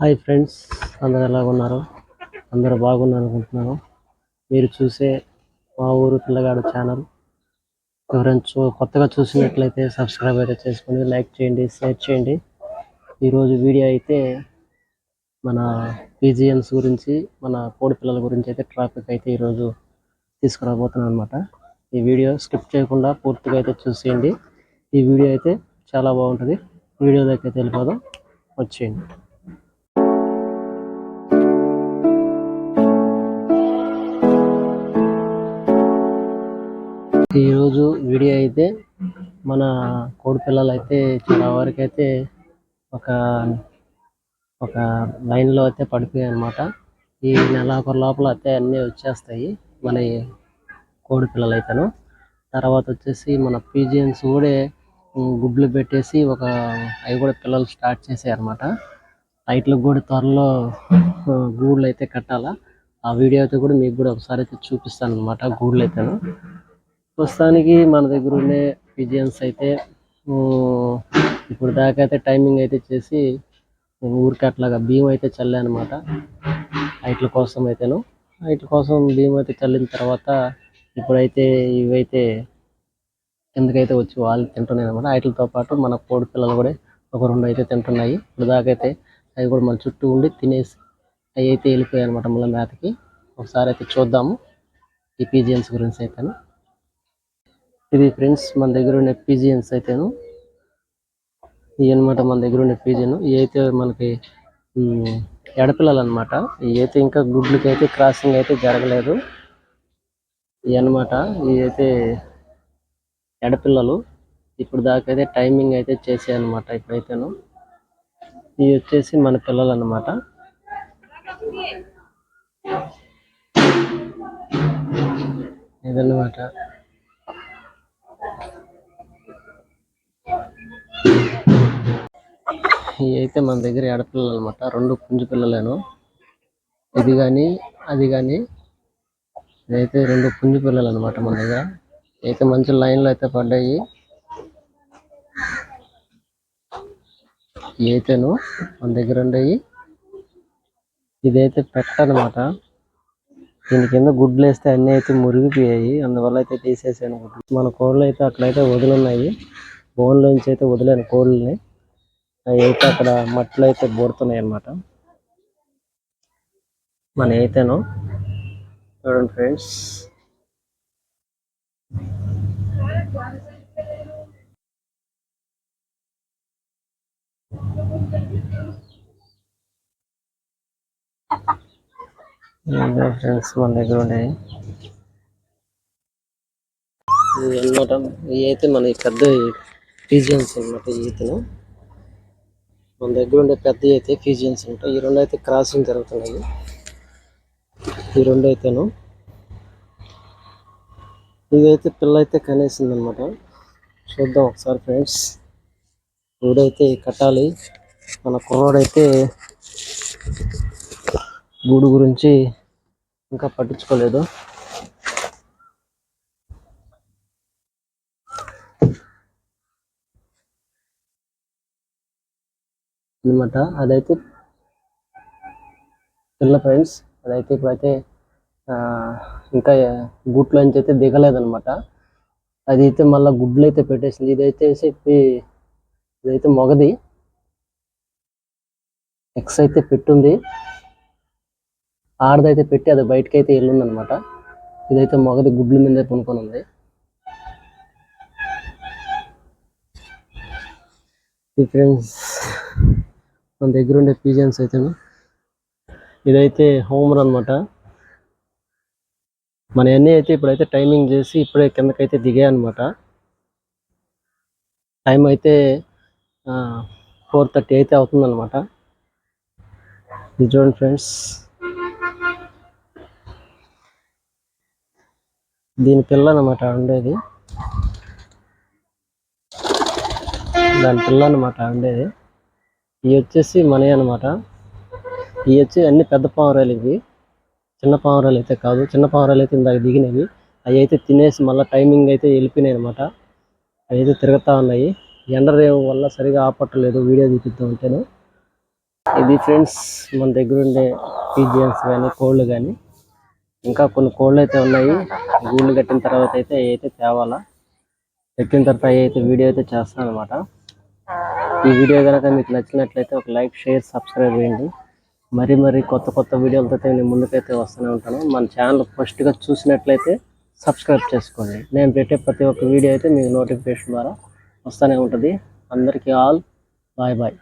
Hi friends అందరు ఎలా ఉన్నారు? అందరూ బాగున్నారు అనుకుంటున్నాను. మీరు చూసే మా ఊరు పిల్లగాడు ఛానల్. ఎవరైనా చూ కొత్తగా చూసినట్లయితే సబ్స్క్రైబ్ అయితే చేసుకోండి లైక్ చేయండి షేర్ చేయండి. ఈరోజు వీడియో అయితే మన పీజిఎన్స్ గురించి మన కోడి పిల్లల గురించి అయితే ట్రాఫిక్ అయితే ఈరోజు తీసుకురాబోతున్నాను అనమాట ఈ వీడియో స్కిప్ చేయకుండా పూర్తిగా అయితే చూసేయండి. ఈ వీడియో అయితే చాలా బాగుంటుంది. వీడియోలోకి అయితే వెళ్ళిపోదాం. వచ్చేయండి. ఈరోజు వీడియో అయితే మన కోడి పిల్లలు అయితే చాలా వరకు అయితే ఒక ఒక లైన్లో అయితే పడిపోయాయి అనమాట ఈ నెలాఖరు లోపల అయితే అన్నీ వచ్చేస్తాయి మన కోడి పిల్లలు అయితేను. తర్వాత వచ్చేసి మన పీజియన్స్ కూడా గుడ్లు పెట్టేసి ఒక అవి కూడా పిల్లలు స్టార్ట్ చేసాయి అనమాట లైట్లకు కూడా త్వరలో గూళ్ళు అయితే కట్టాలా. ఆ వీడియో అయితే కూడా మీకు కూడా ఒకసారి అయితే చూపిస్తాను అనమాట గూళ్ళు అయితేను. ప్రస్తుతానికి మన దగ్గర ఉండే పిజియన్స్ అయితే ఇప్పుడు దాకా అయితే టైమింగ్ అయితే చేసి ఊరికి అట్లాగా బియ్యం అయితే చల్లా అనమాట కోసం అయితేను. హైట్ల కోసం బియ్యం అయితే చల్లిన తర్వాత ఇప్పుడైతే ఇవైతే కిందకైతే వచ్చి వాళ్ళు తింటున్నాయి అనమాట వాటితో పాటు మన కోడి పిల్లలు కూడా ఒక రెండు అయితే తింటున్నాయి. ఇప్పుడు దాకా అయితే అవి కూడా మన చుట్టూ ఉండి తినేసి అవి అయితే వెళ్ళిపోయాయి అనమాట మళ్ళీ మేతకి. ఒకసారి అయితే చూద్దాము ఈ పీజియన్స్ గురించి అయితేను. ఇది ఫ్రెండ్స్ మన దగ్గర ఉండే పీజియన్స్ అయితేను. ఇవి అనమాట మన దగ్గర ఉండే పీజియన్ ఇవి అయితే మనకి ఎడపిల్లలు అనమాట ఇవి అయితే ఇంకా గుడ్లకి అయితే క్రాసింగ్ అయితే జరగలేదు. ఇవి అనమాట ఇవి అయితే ఎడపిల్లలు. ఇప్పుడు దాకా అయితే టైమింగ్ అయితే చేసాయి అనమాట ఇప్పుడైతేను. ఇవి వచ్చేసి మన పిల్లలు అనమాట ఇదన్నమాట. ఇవి అయితే మన దగ్గర ఆడపిల్లలు అనమాట రెండు పుంజు పిల్లలేను. ఇది కానీ అది కానీ ఇదైతే రెండు పుంజు పిల్లలు అనమాట మన దగ్గర. అయితే మంచి లైన్లు అయితే పడ్డాయి. ఏతేను అయితేను మన దగ్గర ఉండయి. ఇదైతే పెట్టనమాట దీని కింద గుడ్లు వేస్తే అన్నీ అయితే మురిగిపోయాయి. అందువల్ల అయితే తీసేసాను గుడ్లు. మన కోళ్ళు అయితే అక్కడైతే వదిలిన్నాయి. బోన్లోంచి అయితే వదిలేను కోళ్ళని. అయితే అక్కడ మట్లు అయితే బోడుతున్నాయి అన్నమాట మన అయితేను చూడండి ఫ్రెండ్స్. ఫ్రెండ్స్ మన దగ్గర ఉన్నాయి ఇది అన్నమాట ఇవి అయితే మన పెద్ద పీజియన్స్ అన్నమాట ఈ ఈతను. మన దగ్గర ఉండే పెద్ద అయితే ఫీజియన్స్ ఉంటాయి ఈ రెండు అయితే క్రాసింగ్ జరుగుతున్నాయి ఈ రెండు అయితేను. ఇదైతే పిల్ల అయితే కనేసింది అనమాట చూద్దాం ఒకసారి ఫ్రెండ్స్. గూడైతే కట్టాలి. మన కుర్రోడైతే గూడు గురించి ఇంకా పట్టించుకోలేదు. అనమాట అదైతే పిల్ల ఫ్రెండ్స్ అదైతే ఇప్పుడైతే ఆ, ఇంకా గూట్లోంచి అయితే దిగలేదనమాట అది అయితే మళ్ళీ గుడ్లు అయితే పెట్టేసింది. ఇదైతే చెప్పి ఇదైతే మొగది. ఎక్స్ అయితే పెట్టుంది. ఆడదైతే పెట్టి అది బయటకి అయితే వెళ్ళిందనమాట ఇదైతే మొగది గుడ్ల మీద పనుకొని ఉంది. ఫ్రెండ్స్ మన దగ్గర ఉండే పీజన్స్ అయితే ఇదైతే హోమర్ అనమాట మన అన్నీ అయితే ఇప్పుడైతే టైమింగ్ చేసి ఇప్పుడే కిందకైతే దిగాయి అనమాట టైం అయితే ఫోర్ థర్టీ అయితే అవుతుందన్నమాట. ఇది చూడండి ఫ్రెండ్స్ దీని పిల్ల అనమాట ఉండేది దాని పిల్ల అనమాట ఉండేది ఇవి వచ్చేసి మనవి అనమాట ఇవి వచ్చి అన్ని పెద్ద పావురాలు ఇవి. చిన్న పావురాలు అయితే కాదు. చిన్న పావురాలు అయితే ఇందాక దిగినవి. అవి అయితే తినేసి మళ్ళీ టైమింగ్ అయితే వెళ్ళిపోయినాయి అనమాట అవి అయితే తిరుగుతూ ఉన్నాయి. ఎండ రేవు వల్ల సరిగా ఆపట్టలేదు. వీడియో తీపిద్దాం ఉంటేను ఇది ఫ్రెండ్స్ మన దగ్గర ఉండే పీజియన్స్ కానీ కోళ్ళు కానీ ఇంకా కొన్ని కోళ్ళు అయితే ఉన్నాయి. గూళ్ళు కట్టిన తర్వాత అయితే అవి అయితే తేవాలా. పెట్టిన తర్వాత అయితే వీడియో అయితే చేస్తాను అనమాట ఈ వీడియో కనుక మీకు నచ్చినట్లయితే ఒక లైక్ షేర్ సబ్స్క్రైబ్ చేయండి. మరి మరి కొత్త కొత్త వీడియోలతో అయితే నేను ముందుకైతే వస్తూనే ఉంటాను. మన ఛానల్ ఫస్ట్గా చూసినట్లయితే సబ్స్క్రైబ్ చేసుకోండి. నేను పెట్టే ప్రతి ఒక్క వీడియో అయితే మీకు నోటిఫికేషన్ ద్వారా వస్తూనే ఉంటుంది. అందరికీ ఆల్ బాయ్ బాయ్